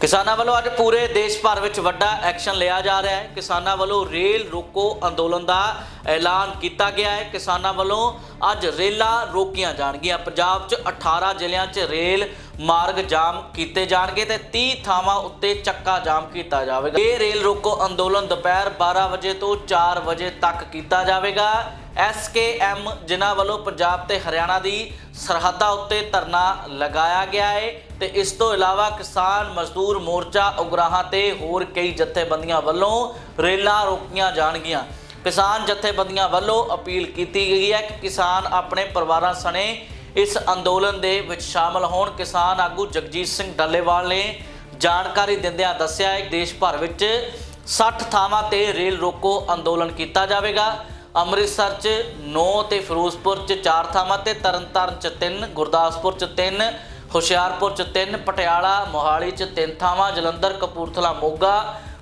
ਕਿਸਾਨਾਂ ਵੱਲੋਂ ਅੱਜ ਪੂਰੇ ਦੇਸ਼ ਭਰ ਵਿੱਚ ਵੱਡਾ ਐਕਸ਼ਨ ਲਿਆ ਜਾ ਰਿਹਾ ਹੈ। ਕਿਸਾਨਾਂ ਵੱਲੋਂ ਰੇਲ ਰੋਕੋ ਅੰਦੋਲਨ ਦਾ ਐਲਾਨ ਕੀਤਾ ਗਿਆ ਹੈ। ਕਿਸਾਨਾਂ ਵੱਲੋਂ ਅੱਜ ਰੇਲਾਂ ਰੋਕੀਆਂ ਜਾਣਗੀਆਂ। ਪੰਜਾਬ 'ਚ 18 ਜ਼ਿਲ੍ਹਿਆਂ 'ਚ ਰੇਲ ਮਾਰਗ ਜਾਮ ਕੀਤੇ ਜਾਣਗੇ ਤੇ 30 ਥਾਵਾਂ ਉੱਤੇ ਚੱਕਾ ਜਾਮ ਕੀਤਾ ਜਾਵੇਗਾ। ਇਹ ਰੇਲ ਰੋਕੋ ਅੰਦੋਲਨ ਦੁਪਹਿਰ 12 ਵਜੇ ਤੋਂ 4 ਵਜੇ ਤੱਕ ਕੀਤਾ ਜਾਵੇਗਾ। ਐਸਕੇਐਮ ਜਿਨ੍ਹਾਂ ਵੱਲੋਂ ਪੰਜਾਬ ਤੇ ਹਰਿਆਣਾ ਦੀ ਸਰਹੱਦਾਂ ਉੱਤੇ ਧਰਨਾ ਲਗਾਇਆ ਗਿਆ ਹੈ ਤੇ ਇਸ ਤੋਂ ਇਲਾਵਾ ਕਿਸਾਨ ਮਜ਼ਦੂਰ ਮੋਰਚਾ ਉਗਰਾਹਾਂ ਤੇ ਹੋਰ ਕਈ ਜਥੇਬੰਦੀਆਂ ਵੱਲੋਂ ਰੇਲਾਂ ਰੋਕੀਆਂ ਜਾਣਗੀਆਂ। ਕਿਸਾਨ ਜਥੇਬੰਦੀਆਂ ਵੱਲੋਂ ਅਪੀਲ ਕੀਤੀ ਗਈ ਹੈ ਕਿ ਕਿਸਾਨ ਆਪਣੇ ਪਰਿਵਾਰਾਂ ਸਣੇ ਇਸ ਅੰਦੋਲਨ ਦੇ ਵਿੱਚ ਸ਼ਾਮਲ ਹੋਣ। ਕਿਸਾਨ ਆਗੂ ਜਗਜੀਤ ਸਿੰਘ ਡੱਲੇਵਾਲ ਨੇ ਜਾਣਕਾਰੀ ਦਿੰਦਿਆਂ ਦੱਸਿਆ ਹੈ ਕਿ ਦੇਸ਼ ਭਰ ਵਿੱਚ 60 ਥਾਵਾਂ ਤੇ ਰੇਲ ਰੋਕੋ ਅੰਦੋਲਨ ਕੀਤਾ ਜਾਵੇਗਾ। ਅੰਮ੍ਰਿਤਸਰ 'ਚ 9 ਤੇ ਫਿਰੋਜ਼ਪੁਰ 'ਚ 4 ਥਾਵਾਂ ਤੇ, ਤਰਨਤਾਰਨ 'ਚ 3 ਗੁਰਦਾਸਪੁਰ 'ਚ 3 ਹੁਸ਼ਿਆਰਪੁਰ 'ਚ 3 ਪਟਿਆਲਾ, ਮੋਹਾਲੀ 'ਚ 3 ਥਾਵਾਂ, ਜਲੰਧਰ, ਕਪੂਰਥਲਾ, ਮੋਗਾ,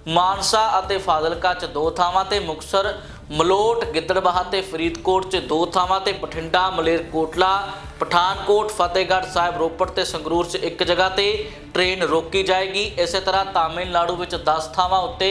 ਮਾਨਸਾ ਅਤੇ ਫਾਜ਼ਿਲਕਾ 'ਚ 2 ਥਾਵਾਂ ਤੇ ਮੁਕਸਰ ਮਲੋਟ, ਗਿੱਦੜਬਾਹਾ ਤੇ ਫਰੀਦਕੋਟ 'ਚ 2 ਥਾਵਾਂ ਤੇ, ਬਠਿੰਡਾ, ਮਲੇਰਕੋਟਲਾ, ਪਠਾਨਕੋਟ, ਫਤਿਹਗੜ੍ਹ ਸਾਹਿਬ, ਰੋਪੜ ਤੇ ਸੰਗਰੂਰ 'ਚ ਇੱਕ ਜਗ੍ਹਾ ਤੇ ਟ੍ਰੇਨ ਰੋਕੀ ਜਾਏਗੀ। ਇਸੇ ਤਰ੍ਹਾਂ ਤਾਮਿਲਨਾਡੂ ਵਿੱਚ 10 ਥਾਵਾਂ ਉੱਤੇ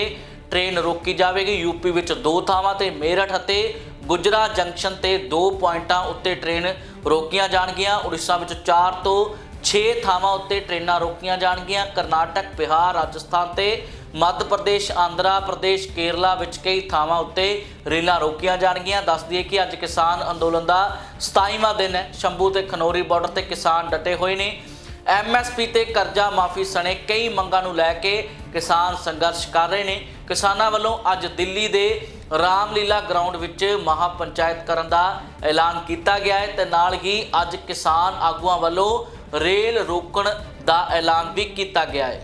ਟ੍ਰੇਨ ਰੋਕੀ ਜਾਵੇਗੀ। ਯੂਪੀ ਵਿੱਚ ਦੋ ਥਾਵਾਂ ਤੇ ਮੇਰਠ ਅਤੇ ਗੁਜਰਾ ਜੰਕਸ਼ਨ ਤੇ ਦੋ ਪੁਆਇੰਟਾਂ ਉੱਤੇ ਟ੍ਰੇਨ ਰੋਕੀਆਂ ਜਾਣਗੀਆਂ। ਉੜੀਸਾ ਵਿੱਚ 4 ਤੋਂ 6 ਥਾਵਾਂ ਉੱਤੇ ਟ੍ਰੇਨਾਂ ਰੋਕੀਆਂ ਜਾਣਗੀਆਂ। ਕਰਨਾਟਕ, ਬਿਹਾਰ, ਰਾਜਸਥਾਨ ਤੇ ਮੱਧ ਪ੍ਰਦੇਸ਼, ਆਂਧਰਾ ਪ੍ਰਦੇਸ਼, ਕੇਰਲਾ ਵਿੱਚ ਕਈ ਥਾਵਾਂ ਉੱਤੇ ਰੇਲਾਂ ਰੋਕੀਆਂ ਜਾਣਗੀਆਂ। ਦੱਸ ਦਈਏ ਕਿ ਅੱਜ ਕਿਸਾਨ ਅੰਦੋਲਨ ਦਾ 27ਵਾਂ ਦਿਨ ਹੈ। ਸ਼ੰਭੂ ਤੇ ਖਨੌਰੀ ਬਾਰਡਰ ਤੇ ਕਿਸਾਨ ਡਟੇ ਹੋਏ ਨੇ। ਐਮਐਸਪੀ ਤੇ ਕਰਜ਼ਾ ਮਾਫੀ ਸਣੇ ਕਈ ਮੰਗਾਂ ਨੂੰ ਲੈ ਕੇ ਕਿਸਾਨ ਸੰਘਰਸ਼ ਕਰ ਰਹੇ ਨੇ। ਕਿਸਾਨਾਂ ਵੱਲੋਂ ਅੱਜ ਦਿੱਲੀ ਦੇ ਰਾਮਲੀਲਾ ਗਰਾਊਂਡ ਵਿੱਚ ਮਹਾ ਪੰਚਾਇਤ ਕਰਨ ਦਾ ਐਲਾਨ ਕੀਤਾ ਗਿਆ ਹੈ ਤੇ ਨਾਲ ਹੀ ਅੱਜ ਕਿਸਾਨ ਆਗੂਆਂ ਵੱਲੋਂ ਰੇਲ ਰੋਕਣ ਦਾ ਐਲਾਨ ਵੀ ਕੀਤਾ ਗਿਆ ਹੈ।